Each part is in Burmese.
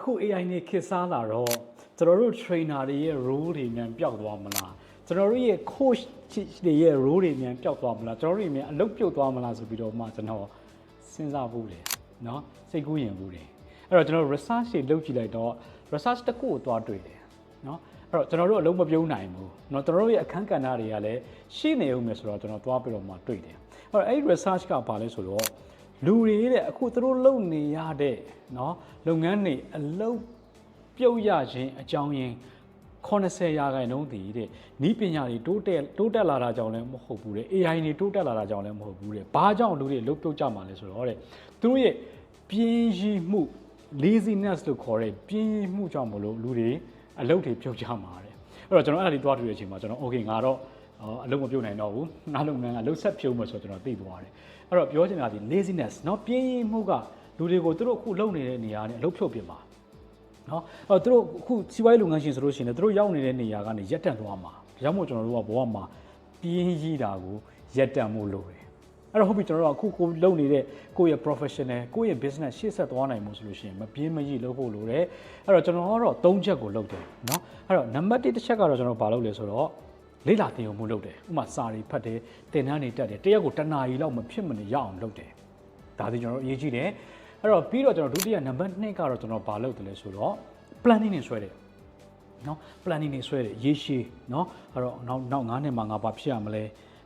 အခု AI နေခေတ်စားလာတော့ကျွန်တော်တို့ trainer တွေရဲ့ role တွေမြန်ပျောက်သွားမလားကျွန်တော်တို့ရဲ့ coach တွေရဲ့ role တွေမြန်ပျောက်သွားမလားကျွန်တော်တို့တွေမြန်အလုပ်ပြုတ်သွားမလားဆိုပြီးတော့မှကျွန်တော်စဉ်းစားဘူးလေเนาะစိတ်ကူးရင်ဘူးလေအဲ့တော့ကျွန်တော် research တွေလုပ်ကြည့်လိုက်တော့ research တစ်ခုကိုသွားတွေ့တယ်เนาะအဲ့တော့ကျွန်တော်တို့အလုံးမပြုံးနိုင်ဘူးเนาะကျွန်တော်တို့ရဲ့အခန်းကဏ္ဍတွေကလည်းရှိနေဦးမယ်ဆိုတော့ကျွန်တော်သွားပြီးတော့မှတွေ့တယ်အဲ့တော့အဲ့ဒီ research ကဘာလဲဆိုတော့ လူတွေတဲ့အခုသူတို့လုပ်နေရတဲ့เนาะလုပ်ငန်းတွေအလုပ်ပြုတ်ရခြင်းအကြောင်းရင်း80ရာခိုင်နှုန်းတည်တဲ့ဤပညာတွေတိုးတက်တိုးတက်လာတာကြောင့်လည်းမဟုတ်ဘူးတဲ့ AI တွေတိုးတက်လာတာကြောင့်လည်းမဟုတ်ဘူးတဲ့ဘာကြောင့်လူတွေအလုပ်ပြုတ်ကြမှာလဲဆိုတော့တဲ့သူတို့ရဲ့ပြင်းရည်မှု laziness လို့ခေါ်တဲ့ပြင်းရည်မှုကြောင့်မလို့လူတွေအလုပ်တွေပြုတ်ကြမှာတဲ့အဲ့တော့ကျွန်တော်အဲ့ဒါလေးသွားတွေ့တဲ့အချိန်မှာကျွန်တော် okay ငါတော့ အော်အလုပ်မပြုတ်နိုင်တော့ဘူးငါလုပ်ငန်းကလှုပ်ဆက်ဖြုံးမယ်ဆိုတော့ကျွန်တော်သိသွားတယ်အဲ့တော့ပြောချင်တာဒီ laziness เนาะပြင်းရည်မှုကလူတွေကိုသူတို့အခုလုပ်နေတဲ့နေရာနဲ့အလုပ်ဖြုတ်ပြမှာနော်အဲ့တော့သူတို့အခုစီးပွားရေးလုပ်ငန်းရှင်ဆိုလို့ရှိရင်လည်းသူတို့ရောက်နေတဲ့နေရာကနေရက်တန့်သွားမှာဒါကြောင့်မို့ကျွန်တော်တို့ကဘဝမှာပြင်းရည်တာကိုရက်တန့်မှုလုပ်တယ်အဲ့တော့ဟုတ်ပြီကျွန်တော်တို့ကအခုကိုလုပ်နေတဲ့ကိုယ့်ရဲ့ professional ကိုယ့်ရဲ့ business ရှေ့ဆက်သွားနိုင်မှုဆိုလို့ရှိရင်မပြင်းမရည်လုပ်ဖို့လိုတယ်အဲ့တော့ကျွန်တော်ကတော့၃ချက်ကိုလုပ်တယ်เนาะအဲ့တော့နံပါတ်1တစ်ချက်ကတော့ကျွန်တော်ဘာလုပ်လဲဆိုတော့ လေ့လာသင်ယူမှုလုပ်တယ်ဥပမာစာတွေဖတ်တယ်သင်တန်းတွေတက်တယ်တရက်ကိုတနာရီလောက်မဖြစ်မနေရအောင်လုပ်တယ်ဒါဆိုကျွန်တော်တို့အရေးကြီးတယ်အဲ့တော့ပြီးတော့ကျွန်တော်ဒုတိယနံပါတ်2ကတော့ကျွန်တော်ဘာလုပ်တယ်လဲဆိုတော့ planning နဲ့ဆွဲတယ်နော် planning နေဆွဲတယ်ရေရှည်နော်အဲ့တော့နောက်နောက်9နှစ်မှာငါဘာဖြစ်ရမလဲ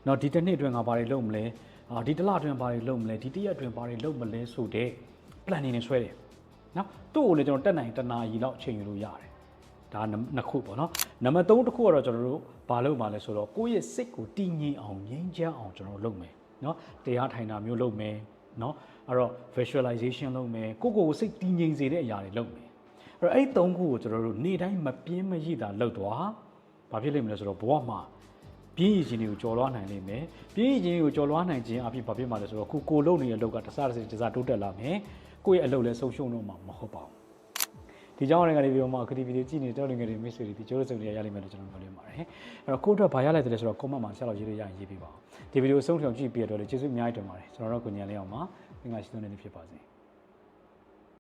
နော်ဒီတစ်နှစ်အတွင်းငါဘာတွေလုပ်မလဲအာဒီတစ်လအတွင်းဘာတွေလုပ်မလဲဒီတစ်ရက်အတွင်းဘာတွေလုပ်မလဲဆိုတဲ့ planning နေဆွဲတယ်နော်သူ့ကိုလည်းကျွန်တော်တက်နိုင်တနာရီလောက်ချိန်ယူလို့ရတယ် ဒါနှစ်ခုပေါ့နော်နံပါတ်3တစ်ခုကတော့ကျွန်တော်တို့ဘာလုပ်မှာလဲဆိုတော့ကိုယ့်ရဲ့စိတ်ကိုတည်ငြိမ်အောင်ငြိမ်းချမ်းအောင်ကျွန်တော်လုပ်မယ်နော်တရားထိုင်တာမျိုးလုပ်မယ်နော်အဲ့တော့ visualization လုပ်မယ်ကိုယ့်ကိုယ်ကိုစိတ်တည်ငြိမ်စေတဲ့အရာတွေလုပ်မယ်အဲ့တော့အဲ့ဒီ၃ခုကိုကျွန်တော်တို့နေ့တိုင်းမပြင်းမရည်တာလုပ်သွားဘာဖြစ်လိမ့်မလဲဆိုတော့ဘဝမှာပြင်းရည်ခြင်းတွေကိုကြော်လွှားနိုင်လိမ့်မယ်ပြင်းရည်ခြင်းတွေကိုကြော်လွှားနိုင်ခြင်းအဖြစ်ဘာဖြစ်မှာလဲဆိုတော့ကိုကိုလုပ်နေတဲ့အလုပ်ကတစားတစတစားတိုးတက်လာမယ်ကိုယ့်ရဲ့အလုပ်လည်းဆုံးရှုံးတော့မှာမဟုတ်ပါဘူး ဒီကြောင့်လည်းကနေပြီးတော့မှခရီးဗီဒီယိုကြည့်နေတဲ့တော်လင်ငယ်တွေမိတ်ဆွေတွေဒီကျိုးစုံတွေရလိမ့်မယ်လို့ကျွန်တော်ပြောလို့ပါတယ်အဲ့တော့ကိုယ့်အတွက်ဘာရလိုက်တယ်လဲဆိုတော့ comment မှာဆက်လို့ရေးလို့ရရင်ရေးပေးပါဦးဒီဗီဒီယိုဆုံးထအောင်ကြည့်ပြီးတော့လည်းကျေးဇူးအများကြီးတင်ပါတယ်ကျွန်တော်တို့ကိုညံလေးအောင်ပါသင်္ဃာရှိဆုံးနေဖြစ်ပါစေ